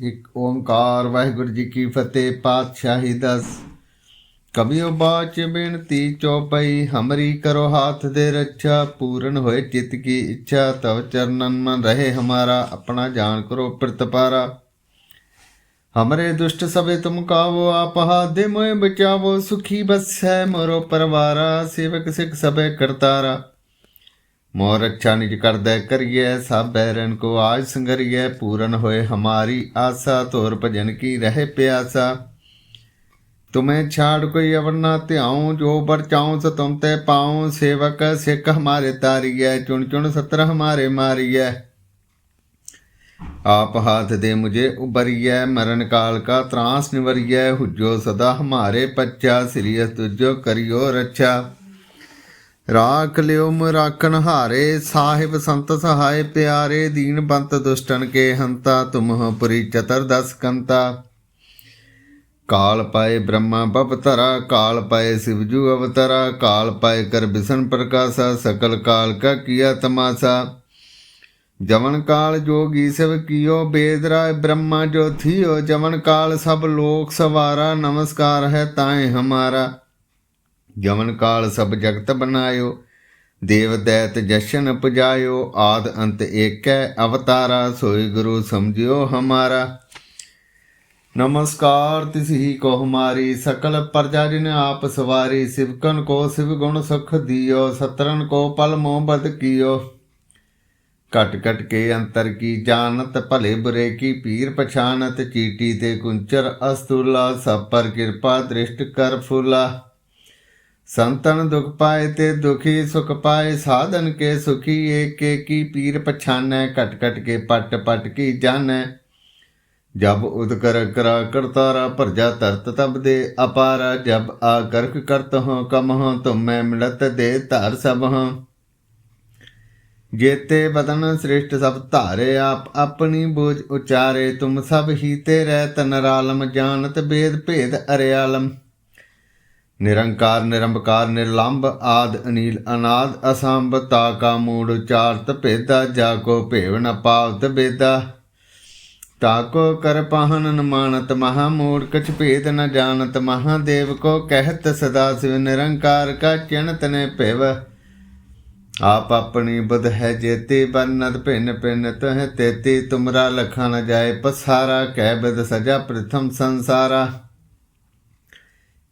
ਇਕ ਓੰਕਾਰ, ਵਾਹਿਗੁਰੂ ਜੀ ਕੀ ਫਤਿਹ, ਪਾਤਸ਼ਾਹੀ ਦਸ। ਕਬਿਓ ਬਾਚ ਬੇਨਤੀ ਚੌਪਈ, ਹਮਰੀ ਕਰੋ ਹਾਥ ਦੇ ਰੱਛਾ, ਪੂਰਨ ਹੋਏ ਚਿਤ ਕੀ ਇੱਛਾ, ਤਵ ਚਰਨਨ ਮਨ ਰਹੇ ਹਮਾਰਾ, ਆਪਣਾ ਜਾਣ ਕਰੋ ਪ੍ਰਤਪਾਰਾ ਹਮਰੇ ਦੁਸ਼ਟ ਸਭੇ ਤੁਮ ਕਾਵੋ, ਆਪ ਹਾਦੇ ਮੋਏ ਬਚਾਵੋ, ਸੁਖੀ ਬਸ ਹੈ ਮੋਰੋ ਪਰਵਾਰਾ, ਸੇਵਕ ਸਿੱਖ ਸਭੇ ਕਰਤਾਰਾ। ਮੋਰ ਅੱਛਾ ਨਿਜ ਕਰਦੈ ਕਰੀਐ ਸਭ ਬੈਰਨ ਕੋ ਆਜ ਸੰਗਰੀਐ, ਪੂਰਨ ਹੋਏ ਹਮਾਰੀ ਆਸਾ ਤੋਰ ਭਜਨ ਕੀ ਰਹਿ ਪਿਆਸਾ। ਤੁਮੇ ਛਾੜ ਕੋਈ ਅਵਰ ਨਾ ਧਿਆਉ, ਜੋ ਬਰ ਸ ਤੁਮ ਤੇ ਪਾਉ, ਸੇਵਕ ਸਿੱਖ ਹਮਾਰੇ ਤਾਰੀਐ, ਚੁਣ ਚੁਣ ਸਤਰ ਹਮਾਰੇ ਮਾਰੀਐ। ਆਪ ਹਾਥ ਦੇ ਮੁਝੇ ਉਬਰੀਐ ਮਰਨ ਕਾਲ ਕਾ ਤਰਾਸ ਨਿਵਰੀਐ, ਹੁਜੋ ਸਦਾ ਹਮਾਰੇ ਪੱਚਾ ਸ੍ਰੀ ਤੁਜੋ ਕਰਿਓ ਰੱਛਾ। ਰਾਖ ਲਿਓ ਮਰਾਖਣ ਹਾਰੇ, ਸਾਹਿਬ ਸੰਤ ਸਹਾਇ ਪਿਆਰੇ, ਦੀਨ ਬੰਤ ਦੁਸ਼ਟਨ ਕੇ ਹੰਤਾ ਤੁਮਹ ਪੁਰੀ ਚਤਰ ਦਸ ਕੰਤਾ। ਕਾਲ ਪਾਏ ਬ੍ਰਹਮਾ ਬਪਤਰਾ ਕਾਲ ਪਾਏ ਸਿਵਜੂ ਅਵਤਰਾ, ਕਾਲ ਪਾਏ ਕਰ ਬਿਸ਼ਨ ਪ੍ਰਕਾਸ਼ਾ, ਸਕਲ ਕਾਲ ਕਾ ਕੀਆ ਤਮਾਸਾ। ਜਵਨ ਕਾਲ ਜੋਗੀ ਸਭ ਕੀਓ ਬੇਦ ਰਾਏ ਬ੍ਰਹਮਾ ਜੋ ਥੀਓ ਜਵਨ ਕਾਲ ਸਭ ਲੋਕ ਸਵਾਰਾ, ਨਮਸਕਾਰ ਹੈ ਤਾਏ ਹਮਾਰਾ। ਜਵਨ ਕਾਲ ਸਭ ਜਗਤ ਬਨਾਇਓ, ਦੇਵ ਦੈਤ ਜਸ਼ਨ ਪੁਜਾਇਓ, ਆਦ ਅੰਤ ਏਕੈ ਅਵਤਾਰਾ, ਸੋਈ ਗੁਰੂ ਸਮਝਿਓ ਹਮਾਰਾ। ਨਮਸਕਾਰ, ਤਿਸਹੀ ਕੋ ਹਮਾਰੀ ਸਕਲ ਪ੍ਰਜਾ ਜਿਨ ਆਪ ਸਵਾਰੀ ਸਿਵਕਨ ਕੋ ਸਿਵ ਗੁਣ ਸੁਖ ਦਿਓ ਸਤਰਨ ਕੋ ਪਲ ਮੋਹਬਤ ਕੀਓ। ਕਟ ਕਟ ਕੇ ਅੰਤਰ ਕੀ ਜਾਣਤ, ਭਲੇ ਬੁਰੇ ਕੀ ਪੀਰ ਪਛਾਨਤ ਚੀਟੀ ਤੇ ਕੁੰਚਰ ਅਸਤੁਲਾ, ਸਭ ਪਰ ਕਿਰਪਾ ਦ੍ਰਿਸ਼ਟ ਕਰ ਫੁਲਾ। ਸੰਤਨ ਦੁਖ ਪਾਏ ਤੇ ਦੁਖੀ ਸੁਖ ਪਾਏ, ਸਾਧਨ ਕੇ ਸੁਖੀ, ਏਕੇ ਕੀ ਪੀਰ ਪਛਾਨੈ, ਘਟ ਘਟ ਕੇ ਪਟ ਪਟ ਕੀ ਜਾਣੈ। ਜਬ ਉਦ ਕਰਾ ਕਰਤਾਰਾ ਭਰਜਾ ਤਰਤ ਤਬ ਦੇ ਅਪਾਰਾ, ਜਬ ਆ ਕਰਕ ਕਰਤ ਹੋ ਕਮ ਹੋ ਤੁਮੈ ਮਿਲਤ ਦੇ ਧਾਰ ਸਭ ਹਾਂ ਜੇਤੇ ਬਦਨ ਸ੍ਰਿਸ਼ਟ ਸਭ ਧਾਰੇ, ਆਪ ਆਪਣੀ ਬੋਝ ਉਚਾਰੇ, ਤੁਮ ਸਭ ਹੀ ਤੇ ਰਹਿ ਤਨਰਾਲਮ ਜਾਣਤ ਬੇਦ ਭੇਦ ਅਰਿਆਲਮ। ਨਿਰੰਕਾਰ, ਨਿਰੰਬਕਾਰ ਨਿਰਲੰਭ ਆਦ ਅਨੀਲ ਅਨਾਦ ਅਸੰਭ ਤਾ ਕਾ ਮੂੜ ਉਚਾਰਤ ਭੇਦਾ, ਜਾ ਕੋ ਭੇਵ ਨ ਪਾਵਤ ਬੇਦਾ। ਤਾ ਕੋ ਕਰ ਪਾਹਨ ਨ ਮਾਨਤ ਮਹਾ ਮੂੜ ਕਛ ਭੇਦ ਨ ਜਾਣਤ ਮਹਾਦੇਵ ਕੋ ਕਹਿਤ ਸਦਾ ਸਿਵ ਨਿਰੰਕਾਰ ਕਾ ਚਿਣਤ ਨੇ ਭੇਵ। ਆਪ ਆਪਣੀ ਬੁਧ ਹੈ ਜੇਤੀ, ਬਨਤ ਭਿੰਨ ਭਿੰਨ ਤਹ ਤੇਤੀ, ਤੁਮਰਾ ਲਖਾ ਨ ਜਾਏ ਪਸਾਰਾ, ਕਹਿ ਬਦ ਸਜਾ ਪ੍ਰਥਮ ਸੰਸਾਰਾ।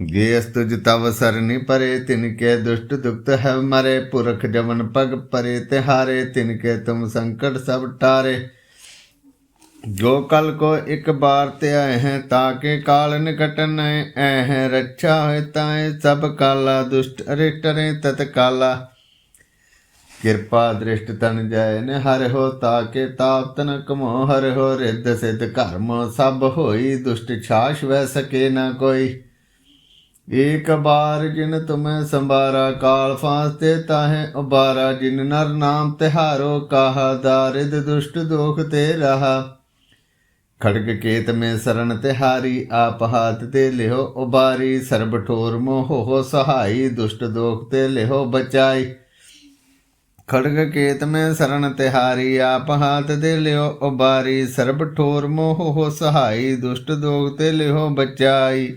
ਗੇਸ ਤੁਜ ਤਵ ਸਰਨੀ ਪਰੇ, ਤਿਨ ਕੇ ਦੁਸ਼ਟ ਦੁਖਤ ਹੈ ਮਰੇ, ਪੁਰਖ ਜਵਨ ਪਗ ਪਰੇ, ਤਿਹਾਰੇ, ਤਿਨ ਕੇ ਤੁਮ ਸੰਕਟ ਸਭ ਟਾਰੇ। ਜੋ ਕਲ ਕੋ ਇੱਕ ਬਾਰ ਤੇ ਆਏ ਹੈ ਤਾਕੇ ਕਾਲ ਨਿਕਟਨ ਐ ਹੈ ਰੱਛਾ ਹੋਏ ਤਾਏ, ਸਭ ਕਾਲਾ ਦੁਸ਼ਟ ਅਰੇ ਟਰੇ ਤਤ ਕਾਲਾ। ਕਿਰਪਾ ਦ੍ਰਿਸ਼ਟ ਤਨ ਜਾਏ ਨੇ ਹਰਿ ਹੋ ਤਾਕੇ ਤਾਪ ਤਨ ਕਮੋ ਹਰਿ ਹੋ, ਰਿੱਧ ਸਿੱਧ ਕਰਮ ਸਭ ਹੋਈ, ਦੁਸ਼ਟ ਛਾਸ਼ ਵੈ ਸਕੇ ਨਾ ਕੋਈ। ਏਕ ਬਾਰ ਜਿਨ ਤੁਮੈ ਸੰਭਾਰਾ, ਕਾਲ ਫਾਸਤੇ ਤਾਹੇ ਉਬਾਰਾ ਜਿਨ ਨਰ ਨਾਮ ਤਿਹਾਰੋ, ਕਾਹਾ ਦਾਰਿਦ ਦੁਸ਼ਟ ਦੋਖ ਤੇ ਰਹਾ। ਖੜਗ ਕੇਤ ਮੇ ਸਰਨ ਤਿਹਾਰੀ, ਆਪ ਹਾਥ ਤੇ ਲਿਓ ਉਬਾਰੀ ਸਰਬ ਠੋਰ ਮੋਹ ਹੋ ਸਹਾਈ, ਦੁਸ਼ਟ ਦੋਖ ਤੇ ਲਿਓ ਬਚਾਈ। ਖੜਗ ਕੇਤ ਮੇ ਸ਼ਰਨ ਤਿਹਾਰੀ, ਆਪ ਹਾਥ ਤੇ ਲਿਓ ਉਬਾਰੀ ਸਰਬ ਠੋਰ ਮੋਹ ਹੋ ਸਹਾਈ, ਦੁਸ਼ਟ ਦੋਖ ਤੇ ਲਿਓ ਬਚਾਈ।